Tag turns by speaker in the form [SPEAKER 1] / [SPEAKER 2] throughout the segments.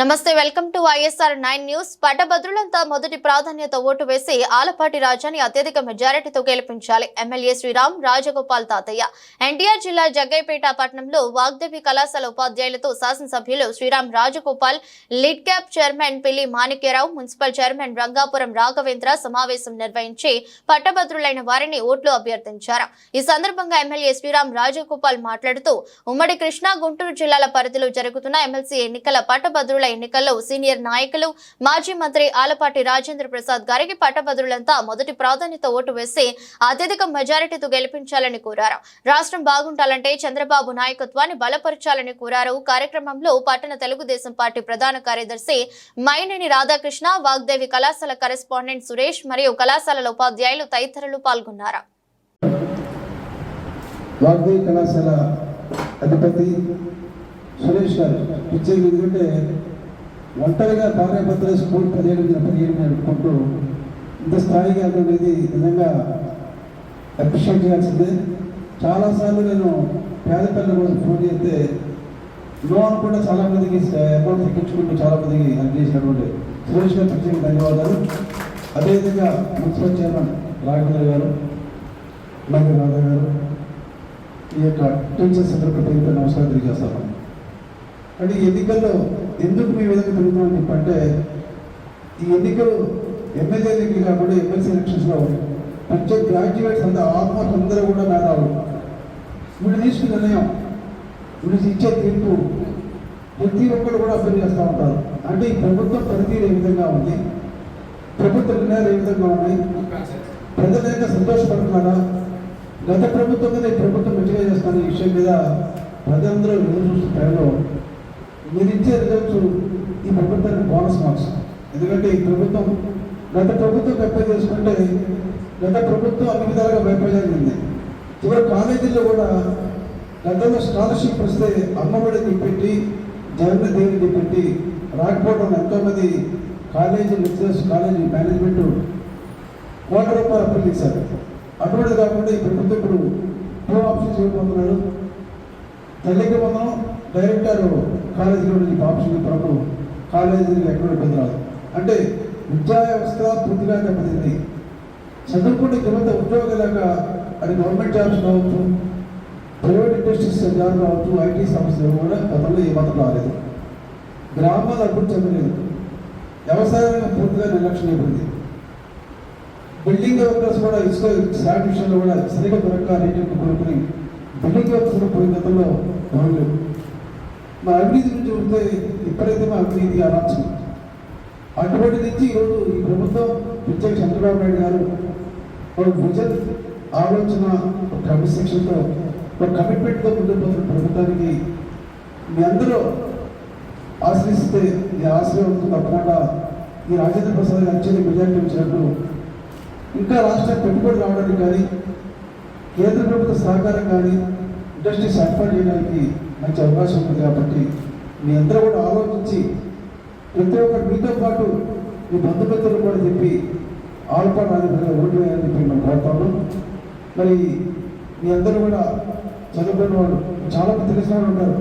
[SPEAKER 1] నమస్తే welcome to YSR nine news. పట్టభద్రులంతా మొదటి ప్రాధాన్యత ఓటు వేసి ఆలపాటి రాజాని అత్యధిక మెజారిటీతో గెలిపించాలి. ఎమ్మెల్యే శ్రీరామ్ రాజగోపాల్ తాతయ్య. ఎన్టీఆర్ జిల్లా జగ్గైపేట పట్టణంలో వాగ్దేవి కళాశాల ఉపాధ్యాయులతో శాసనసభ్యులు Sriram Rajagopal LIDCAP chairman Pilli Manikyarao municipal chairman Rangapuram Raghavendra సమావేశం నిర్వహించి పట్టభద్రులైన వారిని ఓట్లు అభ్యర్థించారు. ఈ సందర్భంగా ఎమ్మెల్యే శ్రీరామ్ రాజగోపాల్ మాట్లాడుతూ ఉమ్మడి కృష్ణా గుంటూరు జిల్లాల పరిధిలో జరుగుతున్న ఎమ్మెల్సీ ఎన్నికల పట్టభద్రుల ఎన్నికల్లో సీనియర్ నాయకులు మాజీ మంత్రి ఆలపాటి రాజేంద్ర ప్రసాద్ గారికి పట్టభద్రులంతా మొదటి ప్రాధాన్యత ఓటు వేసి అత్యధిక మెజారిటీతో గెలిపించాలని కోరారు. రాష్ట్రం బాగుండాలంటే చంద్రబాబు నాయకత్వాన్ని బలపరచాలని కోరారు. కార్యక్రమంలో పట్టణ తెలుగుదేశం పార్టీ ప్రధాన కార్యదర్శి మైనేని రాధాకృష్ణ వాగ్దేవి కళాశాల కరెస్పాండెంట్ సురేష్ మరియు కళాశాలల ఉపాధ్యాయులు తదితరులు పాల్గొన్నారు.
[SPEAKER 2] వాగ్దేవి కళాశాల అధిపతి సురేష్ గారు. పిచ్చేది ఎందుకంటే ఒంటరిగా భార్యాభర్తల స్కూల్ పదిహేడు మీద పదిహేడు మీద ఇంత స్థాయిగా అనేది నిజంగా అప్రిషియేట్ చేయాల్సిందే. చాలాసార్లు నేను పేద పిల్లల కోసం ఫోన్ చేస్తే నో అనుకుంటే చాలా మందికి అకౌంట్ ఎక్కించుకుంటూ చాలామందికి హెల్ప్ చేసినటువంటి సురేష్ గారు ప్రత్యేక ధన్యవాదాలు. అదేవిధంగా మున్సిపల్ చైర్మన్ రాఘవేంద్ర గారు అలాగే రాధా గారు ఈ యొక్క టీచర్స్ అందరూ పేరుపై నమస్కారం తెలియజేస్తాను. అంటే ఈ ఎన్నికల్లో ఎందుకు మేము విధంగా తిరుగుతున్నాం చెప్పంటే ఈ ఎన్నికలు ఎమ్మెల్యే ఎన్నికలు కాకుండా ఎమ్మెల్సీ ఎలక్షన్స్లో మంచి గ్రాడ్యుయేట్స్ అంతా ఆల్మోస్ట్ అందరూ కూడా మేధావులు వీళ్ళు తీసుకున్న నిర్ణయం వీళ్ళు ఇచ్చే తీర్పు ప్రతి ఒక్కరు కూడా అర్థం చేస్తూ ఉంటారు. అంటే ఈ ప్రభుత్వం పనితీరు ఏ విధంగా ఉంది? ప్రభుత్వ నిర్ణయాలు ఏ విధంగా ఉన్నాయి? ప్రజలు సంతోషపడుతున్నారా? గత ప్రభుత్వం కదా ఈ ప్రభుత్వం మంచిగా చేస్తున్న ఈ విషయం మీద ప్రజలందరూ ఎదురు చూస్తున్న టైంలో మీరు ఇచ్చే రిజల్ట్ ఈ ప్రభుత్వానికి బోనస్ మార్క్స్. ఎందుకంటే ఈ ప్రభుత్వం గత ప్రభుత్వం కంపేర్ చేసుకుంటే గత ప్రభుత్వం అన్ని విధాలుగా వైఫల్యంది చివరి కాలేజీల్లో కూడా గతంలో స్కాలర్షిప్ వస్తే అమ్మఒడి పెట్టి జగన్ దేవుని పెట్టి రాకపోవడం ఎంతోమంది కాలేజీ లెక్చరర్స్ కాలేజీ మేనేజ్మెంట్ కోట్ల రూపాయలు అప్పులు చేశారు అటువంటి కాకుండా ఈ ప్రభుత్వం ఇప్పుడు టూ ఆప్షన్స్ ఇవ్వబోతున్నాడు తల్లికి మనం డైరెక్టర్ కాలేజీలో నుంచి ఆప్షన్ ప్రభు కాలేజీలు ఎక్కడ ఇబ్బంది రాదు. అంటే విద్యా వ్యవస్థ పూర్తిగా దెబ్బతింది. చదువుకుంటే యువత ఉద్యోగం అది గవర్నమెంట్ జాబ్స్ కావచ్చు ప్రైవేట్ ఇండస్ట్రీస్ జాబ్ కావచ్చు ఐటీ సంస్థలు కూడా గతంలో ఏ మాత్రం రాలేదు. గ్రామాలు అభివృద్ధి చెందలేదు. వ్యవసాయం పూర్తిగా నిర్లక్ష్యం అయిపోయింది. బిల్డింగ్ వర్కర్స్ కూడా ఇసుక శాట్ విషయంలో కూడా సరిగ్గా దొరక్క రేట్లు కొనుక్కుని బిల్డింగ్ వర్కర్స్ కూడా పోయిన గతంలో గవర్నమెంట్ మా అవినీతి గురించి ఉంటే ఇప్పుడైతే మా అవినీతి అనొచ్చు. అటువంటి నుంచి ఈరోజు ఈ ప్రభుత్వం ప్రత్యేక చంద్రబాబు నాయుడు గారు ఒక విజన్ ఆలోచన ఒక క్రమశిక్షణతో ఒక కమిట్మెంట్తో ముందుకు ప్రభుత్వానికి మీ అందరూ ఆశ్రయిస్తే ఈ ఆశ్రయం తప్పకుండా ఈ రాజేంద్ర ప్రసాద్ గారు అత్యధిక మెజార్టీ వచ్చినట్టు ఇంకా రాష్ట్రం పెట్టుబడి రావడానికి కానీ కేంద్ర ప్రభుత్వ సహకారం కానీ ఇండస్ట్రీస్ ఏర్పాటు చేయడానికి మంచి అవకాశం ఉంది కాబట్టి మీ అందరూ కూడా ఆలోచించి ప్రతి ఒక్కరు మీతో పాటు మీ బంధుమిత్రులు కూడా చెప్పి ఆల్పాటు రాజకీయ ఓటు వేయాలని చెప్పి మేము కోరుతాము. మరి మీ అందరూ కూడా చదువుకున్న వాళ్ళు చాలా మంది తెలిసిన వాళ్ళు ఉన్నారు.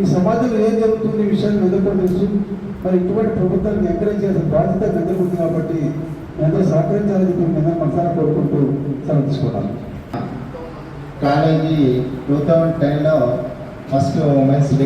[SPEAKER 2] ఈ సమాజంలో ఏం జరుగుతుంది ఈ విషయాన్ని ఎదుర్కొని తెలుసు. మరి ఇటువంటి ప్రభుత్వాన్ని ఎంకరేజ్ చేసే బాధ్యత మీ ఉంది కాబట్టి మీ అందరూ సహకరించాలని చెప్పి మీ మనసారా కోరుకుంటూ సెలవు తీసుకున్నాను
[SPEAKER 3] కాలేజీ టూ థౌజండ్ టెన్లో Mas que é o mais legal